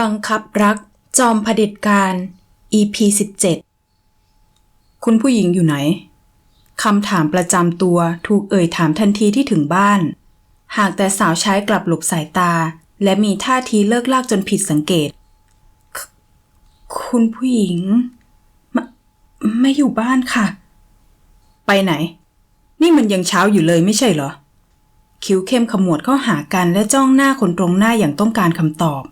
บังคับรัก จอมเผด็จการ EP 17 คุณผู้หญิงอยู่ไหน คำถามประจำตัวถูกเอ่ยถามทันทีที่ถึงบ้าน หากแต่สาวใช้กลับหลบสายตา และมีท่าทีเลิกลากจนผิดสังเกตคคุณผู้หญิง ไม่ไม่อยู่บ้านค่ะ ไปไหน นี่มันยังเช้าอยู่เลยไม่ใช่เหรอ คิ้วเข้มขมวดเข้าหากันและจ้องหน้าคนตรงหน้าอย่างต้องการคำตอบ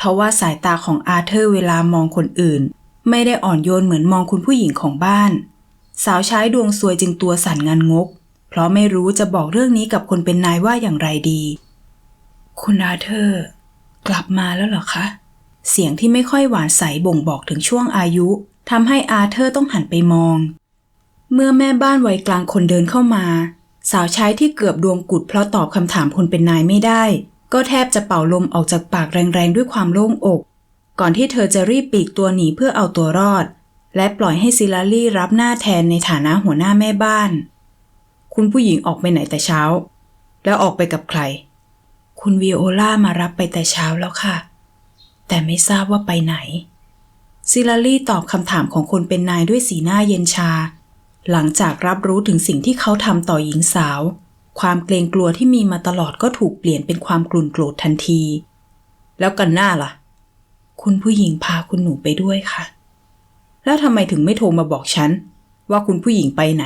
ทว่าสายตาของอาเธอร์เวลามองคนอื่น ไม่ได้อ่อนโยนเหมือนมองคุณผู้หญิงของบ้าน สาวใช้ดวงซวยจึงตัวสั่นงันงก เพราะไม่รู้จะบอกเรื่องนี้กับคนเป็นนายว่าอย่างไรดี คุณอาเธอร์ กลับมาแล้วเหรอคะ เสียงที่ไม่ค่อยหวานใสบ่งบอกถึงช่วงอายุทำให้อาเธอร์ต้องหันไปมอง เมื่อแม่บ้านวัยกลางคนเดินเข้ามา สาวใช้ที่เกือบดวงกุดเพราะตอบคำถามคนเป็นนายไม่ได้ ก็แทบจะเป่าลมออกจากปากแรงๆด้วยความโล่งอก ก่อนที่เธอจะรีบปีกตัวหนีเพื่อเอาตัวรอด และปล่อยให้ซิลารี่รับหน้าแทนในฐานะหัวหน้าแม่บ้าน คุณผู้หญิงออกไปไหนแต่เช้า แล้วออกไปกับใคร คุณวิโอลามารับไปแต่เช้าแล้วค่ะ แต่ไม่ทราบว่าไปไหน ซิลารี่ตอบคำถามของคนเป็นนายด้วยสีหน้าเย็นชา หลังจากรับรู้ถึงสิ่งที่เขาทำต่อหญิงสาว ความเกรงกลัวที่มีมาตลอดก็ถูกเปลี่ยนเป็นความกลุ่นโกรธทันที แล้วกันหน้าล่ะ คุณผู้หญิงพาคุณหนูไปด้วยค่ะ แล้วทำไมถึงไม่โทรมาบอกฉัน ว่าคุณผู้หญิงไปไหน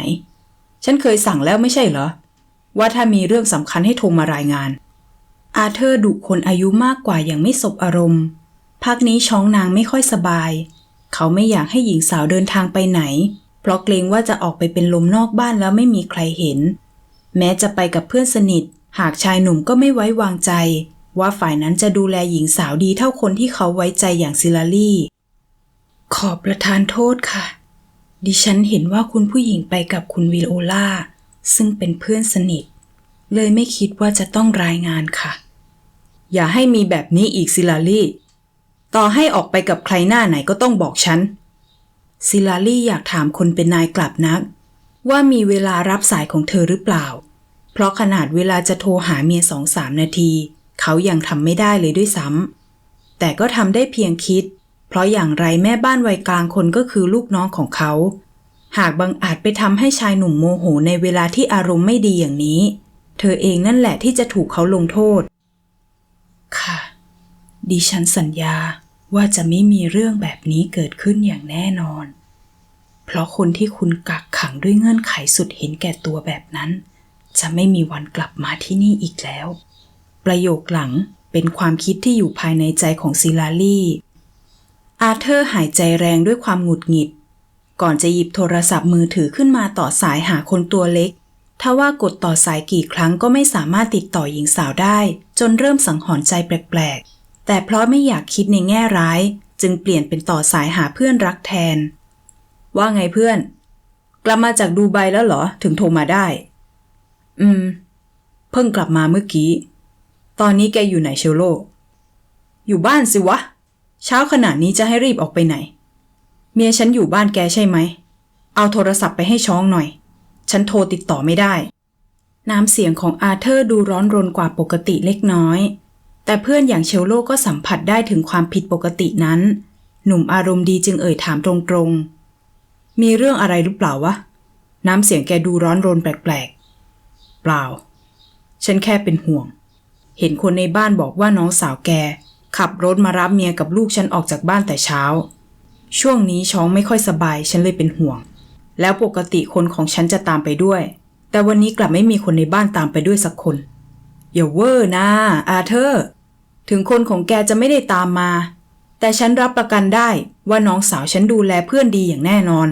ฉันเคยสั่งแล้วไม่ใช่เหรอ ว่าถ้ามีเรื่องสำคัญให้โทรมารายงาน อาเธอร์ดุคนอายุมากกว่าอย่างไม่สบอารมณ์พักนี้ช้องนางไม่ค่อยสบาย เขาไม่อยากให้หญิงสาวเดินทางไปไหน เพราะเกรงว่าจะออกไปเป็นลมนอกบ้านแล้วไม่มีใครเห็น แม้จะไปกับเพื่อนสนิท หากชายหนุ่มก็ไม่ไว้วางใจ ว่าฝ่ายนั้นจะดูแลหญิงสาวดีเท่าคนที่เขาไว้ใจอย่างซิลารี่ขอประทานโทษค่ะ ดิฉันเห็นว่าคุณผู้หญิงไปกับคุณวิโอลาซึ่งเป็นเพื่อนสนิท เลยไม่คิดว่าจะต้องรายงานค่ะ อย่าให้มีแบบนี้อีกซิลารี่ต่อให้ออกไปกับใครหน้าไหนก็ต้องบอกฉันซิลารี่อยากถามคนเป็นนายกลับนัก ว่ามีเวลารับสายของเธอหรือเปล่า เพราะขนาดเวลาจะโทรหาเมียสองสามนาที เขายังทำไม่ได้เลยด้วยซ้ำแต่ก็ทำได้เพียงคิด เพราะอย่างไรแม่บ้านวัยกลางคนก็คือลูกน้องของเขา หากบังอาจไปทำให้ชายหนุ่มโมโหในเวลาที่อารมณ์ไม่ดีอย่างนี้ เธอเองนั่นแหละที่จะถูกเขาลงโทษ ค่ะ ดิฉันสัญญาว่าจะไม่มีเรื่องแบบนี้เกิดขึ้นอย่างแน่นอน ราะคนที่คุณกักขังด้วยเงื่อนไขสุดเห็นแก่ตัวแบบนั้น จะไม่มีวันกลับมาที่นี่อีกแล้ว ประโยคหลังเป็นความคิดที่อยู่ภายในใจของซิลารี่ อาเธอร์หายใจแรงด้วยความหงุดหงิด ก่อนจะหยิบโทรศัพท์มือถือขึ้นมาต่อสายหาคนตัวเล็กทว่ากดต่อสายกี่ครั้งก็ไม่สามารถติดต่อหญิงสาวได้ จนเริ่มสังหรณ์ใจแปลกๆ แต่เพราะไม่อยากคิดในแง่ร้าย จึงเปลี่ยนเป็นต่อสายหาเพื่อนรักแทน ว่าไงเพื่อน กลับมาจากดูไบแล้วเหรอ ถึงโทรมาได้ อืม เพิ่งกลับมาเมื่อกี้ ตอนนี้แกอยู่ไหนเชลโล อยู่บ้านสิวะ เช้าขนาดนี้จะให้รีบออกไปไหน เมียฉันอยู่บ้านแกใช่ไหม เอาโทรศัพท์ไปให้ช้องหน่อย ฉันโทรติดต่อไม่ได้ น้ำเสียงของอาเธอร์ดูร้อนรนกว่าปกติเล็กน้อย แต่เพื่อนอย่างเชลโลก็สัมผัสได้ถึงความผิดปกตินั้น หนุ่มอารมณ์ดีจึงเอ่ยถามตรงๆ มีเรื่องอะไรหรือเปล่าวะ น้ำเสียงแกดูร้อนรนแปลกๆ เปล่า ฉันแค่เป็นห่วง เห็นคนในบ้านบอกว่าน้องสาวแก ขับรถมารับเมียกับลูกฉันออกจากบ้านแต่เช้า ช่วงนี้ช้องไม่ค่อยสบายฉันเลยเป็นห่วง แล้วปกติคนของฉันจะตามไปด้วย แต่วันนี้กลับไม่มีคนในบ้านตามไปด้วยสักคนอย่าเวอร์นะอาเธอร์ ถึงคนของแกจะไม่ได้ตามมา แต่ฉันรับประกันได้ว่าน้องสาวฉันดูแลเพื่อนดีอย่างแน่นอน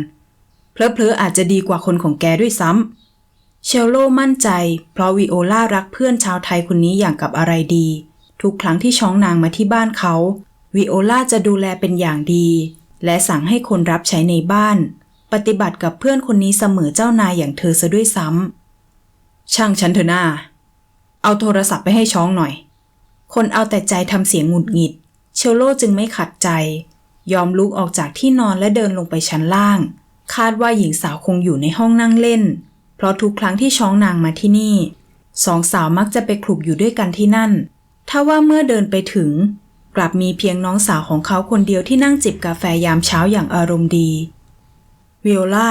เพลอๆอาจจะดีกว่าคนของแกด้วยซ้ำเชลโลมั่นใจ เพราะวิโอลารักเพื่อนชาวไทยคนนี้อย่างกับอะไรดี ทุกครั้งที่ช้องนางมาที่บ้านเขาวิโอลาจะดูแลเป็นอย่างดี และสั่งให้คนรับใช้ในบ้าน ปฏิบัติกับเพื่อนคนนี้เสมอเจ้านายอย่างเธอซะด้วยซ้ำช่างฉันเถอะหน้าเอาโทรศัพท์ไปให้ช้องหน่อย คนเอาแต่ใจทำเสียงหงุดหงิด เชลโลจึงไม่ขัดใจ ยอมลุกออกจากที่นอนและเดินลงไปชั้นล่าง คาดว่าหญิงสาวคงอยู่ในห้องนั่งเล่น เพราะทุกครั้งที่ช้องนางมาที่นี่ สองสาวมักจะไปคลุกอยู่ด้วยกันที่นั่น ถ้าว่าเมื่อเดินไปถึง กลับมีเพียงน้องสาวของเขาคนเดียวที่นั่งจิบกาแฟยามเช้าอย่างอารมณ์ดี วิโอลา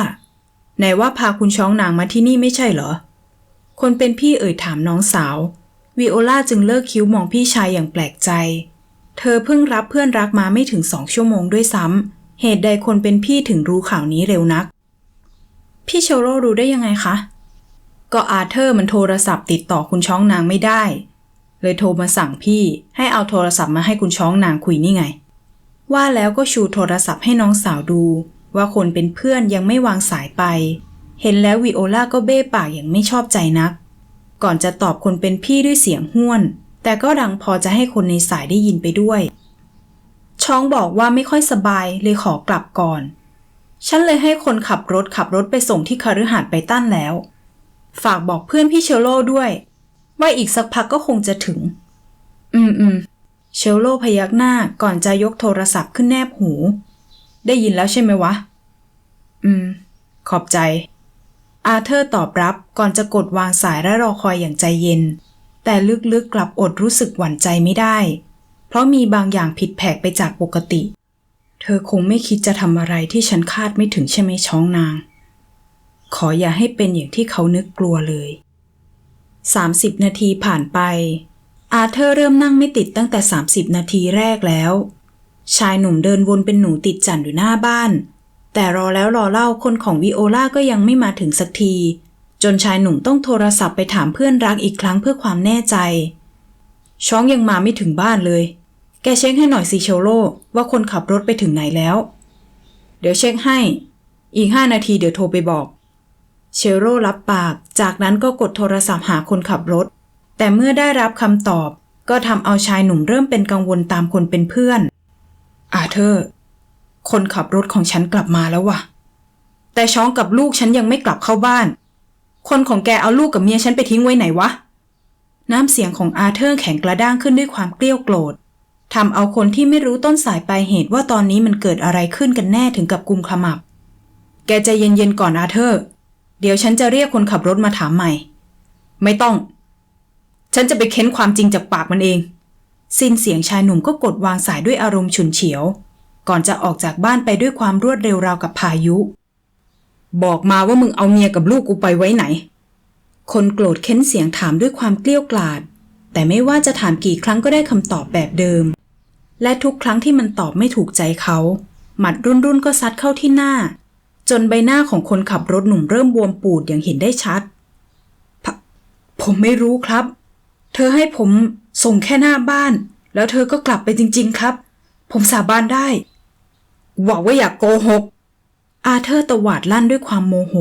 ไหนว่าพาคุณช้องนางมาที่นี่ไม่ใช่เหรอ คนเป็นพี่เอ่ยถามน้องสาว วิโอลาจึงเลิกคิ้วมองพี่ชายอย่างแปลกใจ เธอเพิ่งรับเพื่อนรักมาไม่ถึงสองชั่วโมงด้วยซ้ำ เหตุใดคนเป็นพี่ถึงรู้ข่าวนี้เร็วนัก พี่เชลโลรู้ได้ยังไงคะ ก็อาเธอร์มันโทรศัพท์ติดต่อคุณช้องนางไม่ได้ เลยโทรมาสั่งพี่ ให้เอาโทรศัพท์มาให้คุณช้องนางคุยนี่ไง ว่าแล้วก็ชูโทรศัพท์ให้น้องสาวดู ว่าคนเป็นเพื่อนยังไม่วางสายไป เห็นแล้ววิโอลาก็เบ้ปากอย่างไม่ชอบใจนัก ก่อนจะตอบคนเป็นพี่ด้วยเสียงห้วน แต่ก็ดังพอจะให้คนในสายได้ยินไปด้วย ช้องบอกว่าไม่ค่อยสบายเลยขอกลับก่อน ฉันเลยให้คนขับรถขับรถไปส่งที่คาฤหาสน์ไปตั้นแล้ว ฝากบอกเพื่อนพี่เชลโลด้วย ว่าอีกสักพักก็คงจะถึง อืมอืมเชลโลพยักหน้าก่อนจะยกโทรศัพท์ขึ้นแนบหู ได้ยินแล้วใช่ไหมวะ อืม ขอบใจ อาเธอร์ตอบรับก่อนจะกดวางสายและรอคอยอย่างใจเย็น แต่ลึกๆกลับอดรู้สึกหวั่นใจไม่ได้ เพราะมีบางอย่างผิดแผกไปจากปกติ เธอคงไม่คิดจะทำอะไรที่ฉันคาดไม่ถึงใช่ไหมช้องนาง ขออย่าให้เป็นอย่างที่เขานึกกลัวเลย 30 นาทีผ่านไป อาเธอร์เริ่มนั่งไม่ติดตั้งแต่ 30 นาทีแรกแล้ว ชายหนุ่มเดินวนเป็นหนูติดจันอยู่หน้าบ้าน แต่รอแล้วรอเล่าคนของวิโอลาก็ยังไม่มาถึงสักที จนชายหนุ่มต้องโทรศัพท์ไปถามเพื่อนรักอีกครั้งเพื่อความแน่ใจช้องยังมาไม่ถึงบ้านเลย แกเช็คให้หน่อยสิเชลโลว่าคนขับรถไปถึงไหนแล้ว เดี๋ยวเช็คให้ อีกห้านาทีเดี๋ยวโทรไปบอก เชลโลรับปาก จากนั้นก็กดโทรศัพท์หาคนขับรถ แต่เมื่อได้รับคำตอบ ก็ทำเอาชายหนุ่มเริ่มเป็นกังวลตามคนเป็นเพื่อน อาเธอร์ คนขับรถของฉันกลับมาแล้วว่ะ แต่ช้องกับลูกฉันยังไม่กลับเข้าบ้าน คนของแกเอาลูกกับเมียฉันไปทิ้งไว้ไหนวะ น้ำเสียงของอาเธอร์แข็งกระด้างขึ้นด้วยความเกลี้ยวโกรธ ทำเอาคนที่ไม่รู้ต้นสายปลายเหตุว่าตอนนี้มันเกิดอะไรขึ้นกันแน่ถึงกับกุมขมับ แกใจเย็นๆก่อนอาเธอร์ เดี๋ยวฉันจะเรียกคนขับรถมาถามใหม่ ไม่ต้อง ฉันจะไปเค้นความจริงจากปากมันเอง สิ้นเสียงชายหนุ่มก็กดวางสายด้วยอารมณ์ฉุนเฉียว ก่อนจะออกจากบ้านไปด้วยความรวดเร็วราวกับพายุ บอกมาว่ามึงเอาเมียกับลูกกูไปไว้ไหน คนโกรธเค้นเสียงถามด้วยความเกลี้ยวกล่อดแต่ไม่ว่าจะถามกี่ครั้งก็ได้คำตอบแบบเดิม และทุกครั้งที่มันตอบไม่ถูกใจเขา หมัดรุ่นรุ่นก็ซัดเข้าที่หน้า จนใบหน้าของคนขับรถหนุ่มเริ่มบวมปูดอย่างเห็นได้ชัดผผมไม่รู้ครับ เธอให้ผมส่งแค่หน้าบ้าน แล้วเธอก็กลับไปจริง ๆ ครับ ผมสาบานได้หวังว่าอยากโกหก อาเธอร์ตวาดลั่นด้วยความโมโห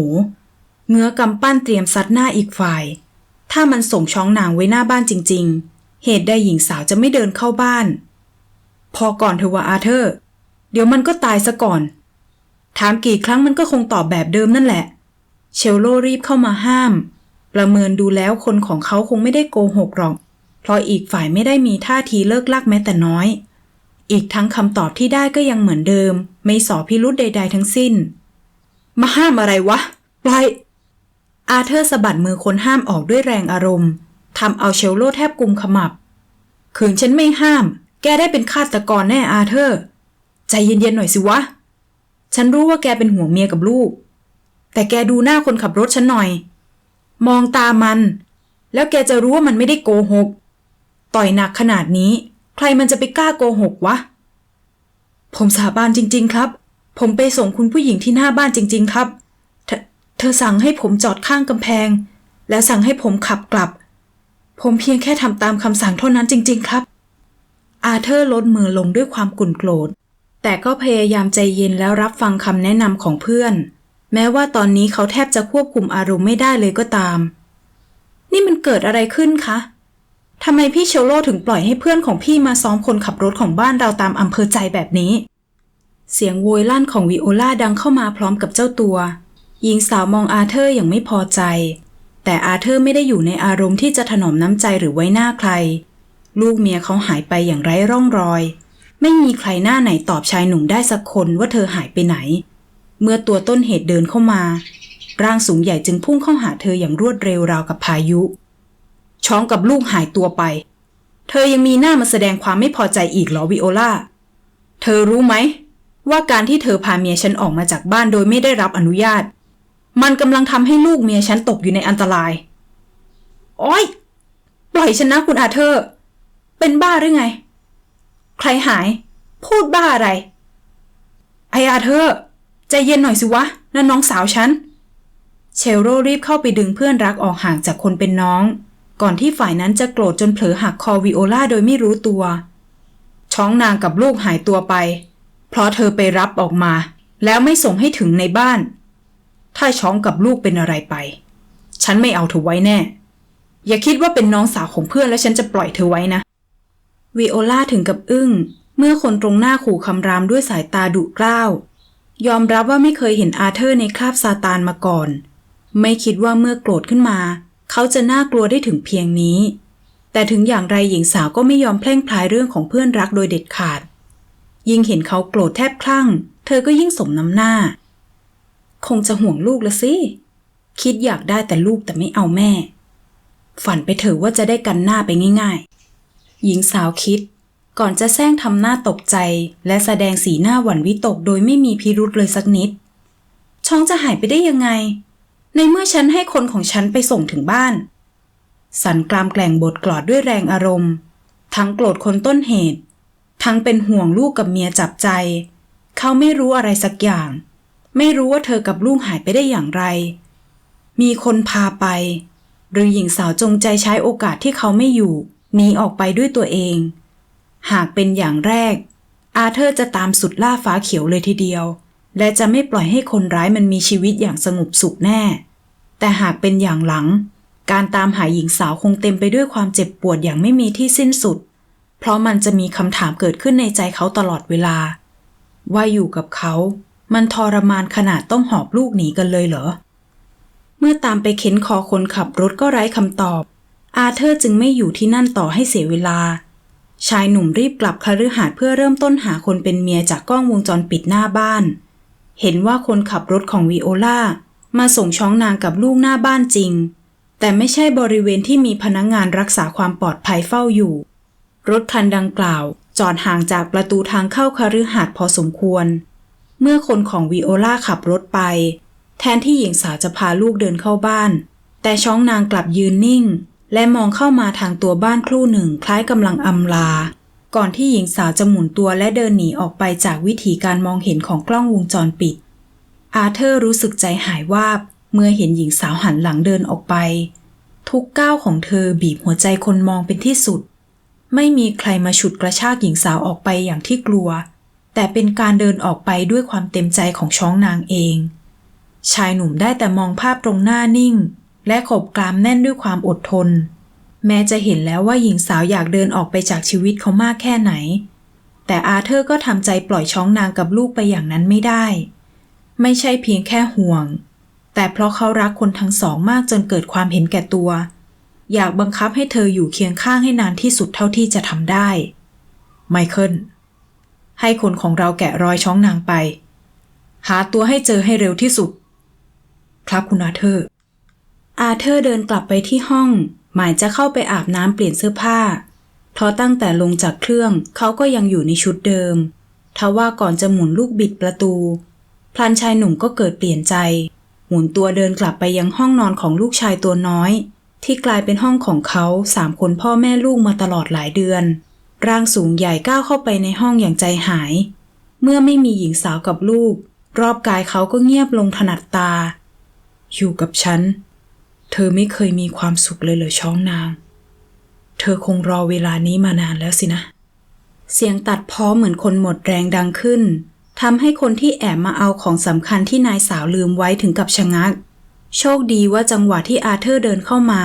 เงื้อกำปั้นเตรียมซัดหน้าอีกฝ่าย ถ้ามันส่งช้องนางไว้หน้าบ้านจริง ๆ เหตุใดหญิงสาวจะไม่เดินเข้าบ้าน พอก่อนเธอะว่าอาเธอร์ เดี๋ยวมันก็ตายซะก่อน ถามกี่ครั้งมันก็คงตอบแบบเดิมนั่นแหละ เชลโลรีบเข้ามาห้าม ประเมินดูแล้วคนของเขาคงไม่ได้โกหกหรอก เพราะอีกฝ่ายไม่ได้มีท่าทีเลิกลักแม้แต่น้อย อีกทั้งคำตอบที่ได้ก็ยังเหมือนเดิม ไม่สอพิรุธใด ๆ ทั้งสิ้น มาห้ามอะไรวะปล่อยอาเธอร์สะบัดมือคนห้ามออกด้วยแรงอารมณ์ทำเอาเชลโลแทบกุมขมับขืนฉันไม่ห้าม แกได้เป็นฆาตกรแน่อาเธอร์ ใจเย็นๆหน่อยสิวะ ฉันรู้ว่าแกเป็นห่วงเมียกับลูก แต่แกดูหน้าคนขับรถฉันหน่อย มองตามัน แล้วแกจะรู้ว่ามันไม่ได้โกหก ต่อยหนักขนาดนี้ ใครมันจะไปกล้าโกหกวะ ผมสาบานจริง ๆ ครับ ผมไปส่งคุณผู้หญิงที่หน้าบ้านจริง ๆ ครับเธเธอสั่งให้ผมจอดข้างกำแพง แล้วสั่งให้ผมขับกลับ ผมเพียงแค่ทำตามคำสั่งเท่านั้นจริง ๆ ครับ อาเธอร์ลดมือลงด้วยความกุ่นโกรธ แต่ก็พยายามใจเย็นแล้วรับฟังคำแนะนำของเพื่อน แม้ว่าตอนนี้เขาแทบจะควบคุมอารมณ์ไม่ได้เลยก็ตาม นี่มันเกิดอะไรขึ้นคะทำไมพี่เชลโลถึงปล่อยให้เพื่อนของพี่มาซ้อมคนขับรถของบ้านเราตามอำเภอใจแบบนี้ เสียงโวยลั่นของวิโอลาดังเข้ามาพร้อมกับเจ้าตัว หญิงสาวมองอาเธอร์อย่างไม่พอใจ แต่อาเธอร์ไม่ได้อยู่ในอารมณ์ที่จะถนอมน้ำใจหรือไว้หน้าใคร ลูกเมียเขาหายไปอย่างไร้ร่องรอย ไม่มีใครหน้าไหนตอบชายหนุ่มได้สักคนว่าเธอหายไปไหน เมื่อตัวต้นเหตุเดินเข้ามา ร่างสูงใหญ่จึงพุ่งเข้าหาเธออย่างรวดเร็วราวกับพายุ ช้องกับลูกหายตัวไป เธอยังมีหน้ามาแสดงความไม่พอใจอีกเหรอวิโอลาเธอรู้ไหม ว่าการที่เธอพาเมียฉันออกมาจากบ้านโดยไม่ได้รับอนุญาต มันกำลังทำให้ลูกเมียฉันตกอยู่ในอันตราย โอ้ยปล่อยฉันนะคุณอาเธอร์ เป็นบ้าหรือไง ใครหาย พูดบ้าอะไร ไออาเธอใจเย็นหน่อยสิวะ นั่นน้องสาวฉัน เชลโรรีบเข้าไปดึงเพื่อนรักออกห่างจากคนเป็นน้อง ก่อนที่ฝ่ายนั้นจะโกรธจนเผลอหักคอวิโอลาโดยไม่รู้ตัว ช้องนางกับลูกหายตัวไป เพราะเธอไปรับออกมา แล้วไม่ส่งให้ถึงในบ้าน ถ้าช้องกับลูกเป็นอะไรไป ฉันไม่เอาเธอไว้แน่ อย่าคิดว่าเป็นน้องสาวของเพื่อนแล้วฉันจะปล่อยเธอไว้นะ วิโอลาถึงกับอึ้ง เมื่อคนตรงหน้าขู่คำรามด้วยสายตาดุกล้าว ยอมรับว่าไม่เคยเห็นอาเธอร์ในคราบซาตานมาก่อน ไม่คิดว่าเมื่อโกรธขึ้นมา เขาจะน่ากลัวได้ถึงเพียงนี้ แต่ถึงอย่างไรหญิงสาวก็ไม่ยอมแพร่งพลายเรื่องของเพื่อนรักโดยเด็ดขาด ยิ่งเห็นเขาโกรธแทบคลั่ง เธอก็ยิ่งสมน้ำหน้า คงจะห่วงลูกละสิคิดอยากได้แต่ลูกแต่ไม่เอาแม่ ฝันไปเถอะว่าจะได้กันหน้าไปง่าย ๆ หญิงสาวคิด ก่อนจะแซงทำหน้าตกใจ และแสดงสีหน้าหวั่นวิตกโดยไม่มีพิรุษเลยสักนิด ช้องจะหายไปได้ยังไง ในเมื่อฉันให้คนของฉันไปส่งถึงบ้าน สันกรามแกล่งบทกลอดด้วยแรงอารมณ์ ทั้งโกรธคนต้นเหตุ ทั้งเป็นห่วงลูกกับเมียจับใจ เขาไม่รู้อะไรสักอย่าง ไม่รู้ว่าเธอกับลูกหายไปได้อย่างไร มีคนพาไป หรือหญิงสาวจงใจใช้โอกาสที่เขาไม่อยู่ หนีออกไปด้วยตัวเอง หากเป็นอย่างแรก อาเธอร์จะตามสุดล่าฟ้าเขียวเลยทีเดียว และจะไม่ปล่อยให้คนร้ายมันมีชีวิตอย่างสงบสุขแน่ แต่หากเป็นอย่างหลัง การตามหาหญิงสาวคงเต็มไปด้วยความเจ็บปวดอย่างไม่มีที่สิ้นสุด เพราะมันจะมีคำถามเกิดขึ้นในใจเขาตลอดเวลา ว่าอยู่กับเขามันทรมานขนาดต้องหอบลูกหนีกันเลยเหรอ เมื่อตามไปเข็นคอคนขับรถก็ไร้คำตอบ อาเธอร์จึงไม่อยู่ที่นั่นต่อให้เสียเวลา ชายหนุ่มรีบกลับคฤหาสน์เพื่อเริ่มต้นหาคนเป็นเมียจากกล้องวงจรปิดหน้าบ้าน เห็นว่าคนขับรถของวีโอลามาส่งช้องนางกับลูกหน้าบ้านจริง แต่ไม่ใช่บริเวณที่มีพนักงงานรักษาความปลอดภัยเฝ้าอยู่ รถคันดังกล่าว จอดห่างจากประตูทางเข้าคฤหาสน์พอสมควร เมื่อคนของวีโอลาขับรถไป แทนที่หญิงสาวจะพาลูกเดินเข้าบ้าน แต่ช้องนางกลับยืนนิ่ง และมองเข้ามาทางตัวบ้านครู่หนึ่งคล้ายกำลังอำลา ก่อนที่หญิงสาวจะหมุนตัวและเดินหนีออกไปจากวิถีการมองเห็นของกล้องวงจรปิด อาเธอร์รู้สึกใจหายวาบเมื่อเห็นหญิงสาวหันหลังเดินออกไป ทุกก้าวของเธอบีบหัวใจคนมองเป็นที่สุด ไม่มีใครมาฉุดกระชากหญิงสาวออกไปอย่างที่กลัว แต่เป็นการเดินออกไปด้วยความเต็มใจของช้องนางเอง ชายหนุ่มได้แต่มองภาพตรงหน้านิ่ง และขบกรามแน่นด้วยความอดทน แม้จะเห็นแล้วว่าหญิงสาวอยากเดินออกไปจากชีวิตเขามากแค่ไหน แต่อาเธอร์ก็ทำใจปล่อยช้องนางกับลูกไปอย่างนั้นไม่ได้ ไม่ใช่เพียงแค่ห่วง แต่เพราะเขารักคนทั้งสองมากจนเกิดความเห็นแก่ตัว อยากบังคับให้เธออยู่เคียงข้างให้นานที่สุดเท่าที่จะทำได้ ไมเคิลให้คนของเราแกะรอยช้องนางไป หาตัวให้เจอให้เร็วที่สุด ครับคุณอาเธอร์ อาเธอร์เดินกลับไปที่ห้อง หมายจะเข้าไปอาบน้ำเปลี่ยนเสื้อผ้าเพราะตั้งแต่ลงจากเครื่องเขาก็ยังอยู่ในชุดเดิมทว่าก่อนจะหมุนลูกบิดประตู พลันชายหนุ่มก็เกิดเปลี่ยนใจ หมุนตัวเดินกลับไปยังห้องนอนของลูกชายตัวน้อย ที่กลายเป็นห้องของเขาสามคนพ่อแม่ลูกมาตลอดหลายเดือน ร่างสูงใหญ่ก้าวเข้าไปในห้องอย่างใจหาย เมื่อไม่มีหญิงสาวกับลูก รอบกายเขาก็เงียบลงถนัดตา อยู่กับฉัน เธอไม่เคยมีความสุขเลยเหรอช้องนาง เธอคงรอเวลานี้มานานแล้วสินะ เสียงตัดพ้อเหมือนคนหมดแรงดังขึ้นทำให้คนที่แอบมาเอาของสำคัญที่นายสาวลืมไว้ถึงกับชะงัก โชคดีว่าจังหวะที่อาเธอร์เดินเข้ามา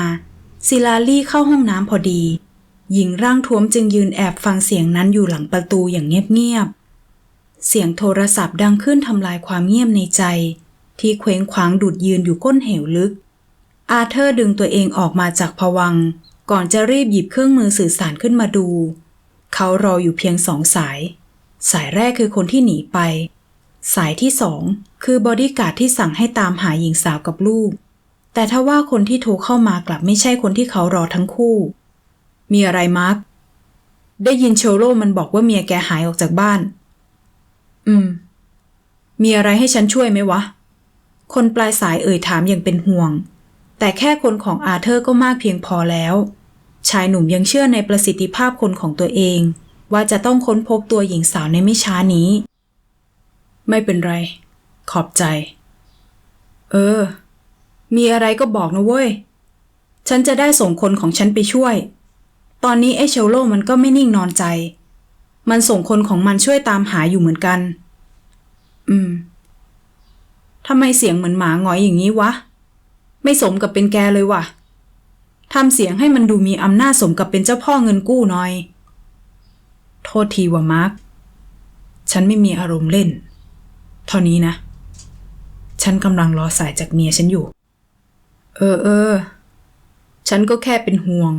ซิลาลี่เข้าห้องน้ำพอดี หญิงร่างท้วมจึงยืนแอบฟังเสียงนั้นอยู่หลังประตูอย่างเงียบๆ เสียงโทรศัพท์ดังขึ้นทำลายความเงียบในใจ ที่เคว้งคว้างดุดยืนอยู่ก้นเหวลึก อาเธอร์ดึงตัวเองออกมาจากผวัง ก่อนจะรีบหยิบเครื่องมือสื่อสารขึ้นมาดู เขารออยู่เพียงสองสาย สายแรกคือคนที่หนีไป สายที่สองคือบอดี้การ์ดที่สั่งให้ตามหาหญิงสาวกับลูก แต่ถ้าว่าคนที่โทรเข้ามากลับไม่ใช่คนที่เขารอทั้งคู่ มีอะไรมาร์คได้ยินโชโร่มันบอกว่าเมียแกหายออกจากบ้าน อืม มีอะไรให้ฉันช่วยไหมวะ คนปลายสายเอ่ยถามอย่างเป็นห่วง แต่แค่คนของอาเธอร์ก็มากเพียงพอแล้ว ชายหนุ่มยังเชื่อในประสิทธิภาพคนของตัวเอง ว่าจะต้องค้นพบตัวหญิงสาวในไม่ช้านี้ ไม่เป็นไร ขอบใจ เออ มีอะไรก็บอกนะเว้ย ฉันจะได้ส่งคนของฉันไปช่วย ตอนนี้ไอ้เชลโลมันก็ไม่นิ่งนอนใจ มันส่งคนของมันช่วยตามหาอยู่เหมือนกัน อืมทำไมเสียงเหมือนหมาหงอยอย่างนี้วะ ไม่สมกับเป็นแกเลยว่ะทำเสียงให้มันดูมีอำนาจสมกับเป็นเจ้าพ่อเงินกู้หน่อย โทษทีว่ะมาร์คฉันไม่มีอารมณ์เล่น เท่านี้นะ ฉันกำลังรอสายจากเมียฉันอยู่ เออเออ ฉันก็แค่เป็นห่วง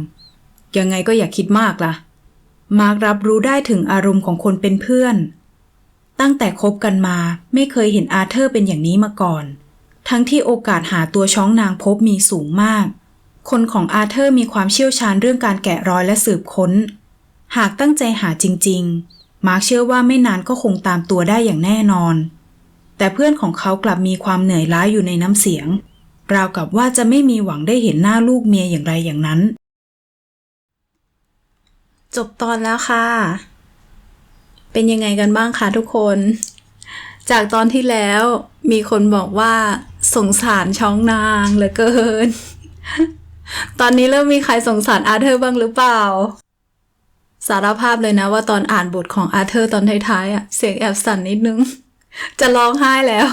ยังไงก็อย่าคิดมากล่ะ มาร์ครับรู้ได้ถึงอารมณ์ของคนเป็นเพื่อน ตั้งแต่คบกันมาไม่เคยเห็นอาเธอร์เป็นอย่างนี้มาก่อน ทั้งที่โอกาสหาตัวช้องนางพบมีสูงมาก คนของอาเธอร์มีความเชี่ยวชาญเรื่องการแกะรอยและสืบค้น หากตั้งใจหาจริง ๆ มาร์คเชื่อว่าไม่นานก็คงตามตัวได้อย่างแน่นอน แต่เพื่อนของเขากลับมีความเหนื่อยล้าอยู่ในน้ำเสียง ราวกับว่าจะไม่มีหวังได้เห็นหน้าลูกเมียอย่างไรอย่างนั้น จบตอนแล้วค่ะ เป็นยังไงกันบ้างคะทุกคน จากตอนที่แล้วมีคนบอกว่า สงสารช้องนางเหลือเกิน ตอนนี้เริ่มมีใครสงสารอาร์เธอร์บ้างหรือเปล่า สารภาพเลยนะว่าตอนอ่านบทของอาร์เธอร์ตอนท้ายๆอะเสียงแอบสั่นนิดนึง จะร้องไห้แล้ว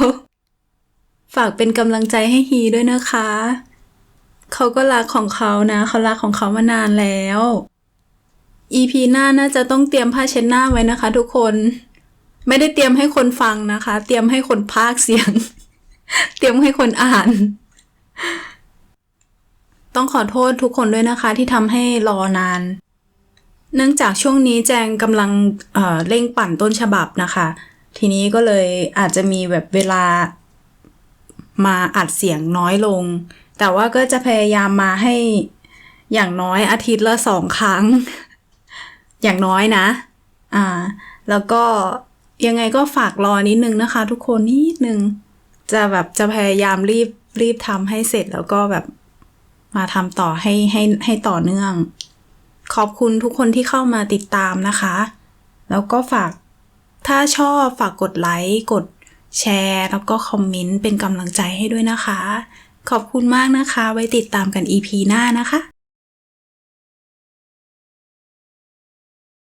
ฝากเป็นกำลังใจให้ฮีด้วยนะคะ เขาก็รักของเขานะเขารักของเขามานานแล้ว EP หน้าน่าจะต้องเตรียมผ้าเช็ดหน้าไว้นะคะ ทุกคน ไม่ได้เตรียมให้คนฟังนะคะ เตรียมให้คนพากเสียง เตรียมให้คนอ่าน ต้องขอโทษทุกคนด้วยนะคะ ที่ทำให้รอนาน เนื่องจากช่วงนี้แจงกำลังเอ่อเร่งปั่นต้นฉบับนะคะ ทีนี้ก็เลยอาจจะมีแบบเวลามาอัดเสียงน้อยลง แต่ว่าก็จะพยายามมาให้อย่างน้อยอาทิตย์ละสองครั้ง อย่างน้อยนะ อ่า แล้วก็ยังไงก็ฝากรอนิดนึงนะคะ ทุกคนนิดนึง จะแบบจะพยายามรีบรีบทำให้เสร็จแล้วก็แบบมาทำต่อให้ให้ให้ต่อเนื่อง ขอบคุณทุกคนที่เข้ามาติดตามนะคะ แล้วก็ฝากถ้าชอบฝากกดไลค์กดแชร์ แล้วก็คอมเมนต์เป็นกำลังใจให้ด้วยนะคะ ขอบคุณมากนะคะ ไว้ติดตามกัน EP หน้านะคะ